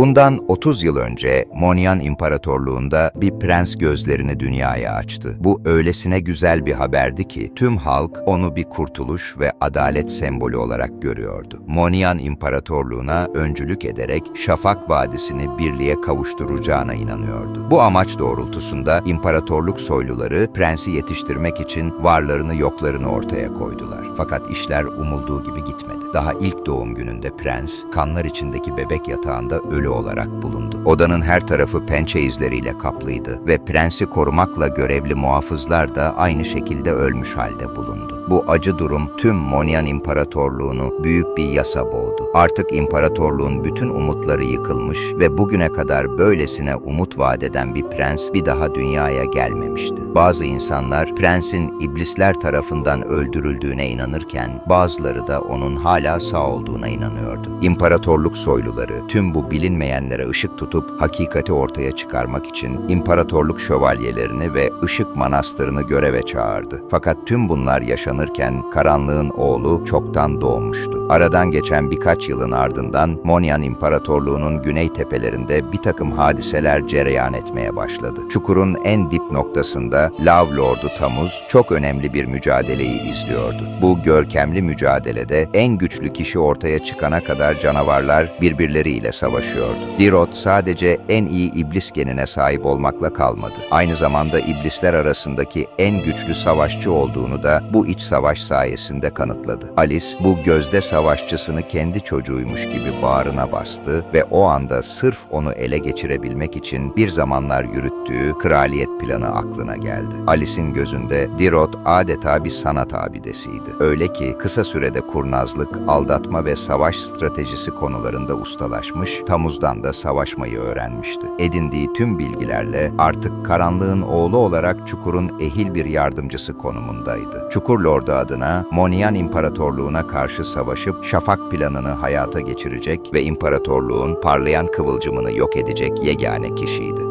Bundan 30 yıl önce Monyan İmparatorluğu'nda bir prens gözlerini dünyaya açtı. Bu öylesine güzel bir haberdi ki tüm halk onu bir kurtuluş ve adalet sembolü olarak görüyordu. Monyan İmparatorluğu'na öncülük ederek Şafak Vadisi'ni birliğe kavuşturacağına inanıyordu. Bu amaç doğrultusunda imparatorluk soyluları prensi yetiştirmek için varlarını yoklarını ortaya koydular. Fakat işler umulduğu gibi gitmedi. Daha ilk doğum gününde prens, kanlar içindeki bebek yatağında ölü olarak bulundu. Odanın her tarafı pençe izleriyle kaplıydı ve prensi korumakla görevli muhafızlar da aynı şekilde ölmüş halde bulundu. Bu acı durum tüm Monyan İmparatorluğunu büyük bir yasa boğdu. Artık imparatorluğun bütün umutları yıkılmış ve bugüne kadar böylesine umut vadeden bir prens bir daha dünyaya gelmemişti. Bazı insanlar prensin iblisler tarafından öldürüldüğüne inanırken bazıları da onun hala sağ olduğuna inanıyordu. İmparatorluk soyluları tüm bu bilinmeyenlere ışık tutup hakikati ortaya çıkarmak için imparatorluk şövalyelerini ve ışık manastırını göreve çağırdı. Fakat tüm bunlar yaşanırken karanlığın oğlu çoktan doğmuştu. Aradan geçen birkaç yılın ardından Monyan İmparatorluğu'nun güney tepelerinde bir takım hadiseler cereyan etmeye başladı. Çukurun en dip noktasında Lav Lordu Tamuz çok önemli bir mücadeleyi izliyordu. Bu görkemli mücadelede en güçlü kişi ortaya çıkana kadar canavarlar birbirleriyle savaşıyordu. Dirot sadece en iyi iblis genine sahip olmakla kalmadı. Aynı zamanda iblisler arasındaki en güçlü savaşçı olduğunu da bu iç savaş sayesinde kanıtladı. Alice bu gözde savaşçısını kendi çocuğuymuş gibi bağrına bastı ve o anda sırf onu ele geçirebilmek için bir zamanlar yürüttüğü kraliyet planı aklına geldi. Alice'in gözünde Dirot adeta bir sanat abidesiydi. Öyle ki kısa sürede kurnazlık, aldatma ve savaş stratejisi konularında ustalaşmış, Tamuz'dan da savaşmayı öğrenmişti. Edindiği tüm bilgilerle artık karanlığın oğlu olarak Çukur'un ehil bir yardımcısı konumundaydı. Çukur Lordu adına Monyan İmparatorluğu'na karşı savaşıp Şafak planını hayata geçirecek ve imparatorluğun parlayan kıvılcımını yok edecek yegane kişiydi.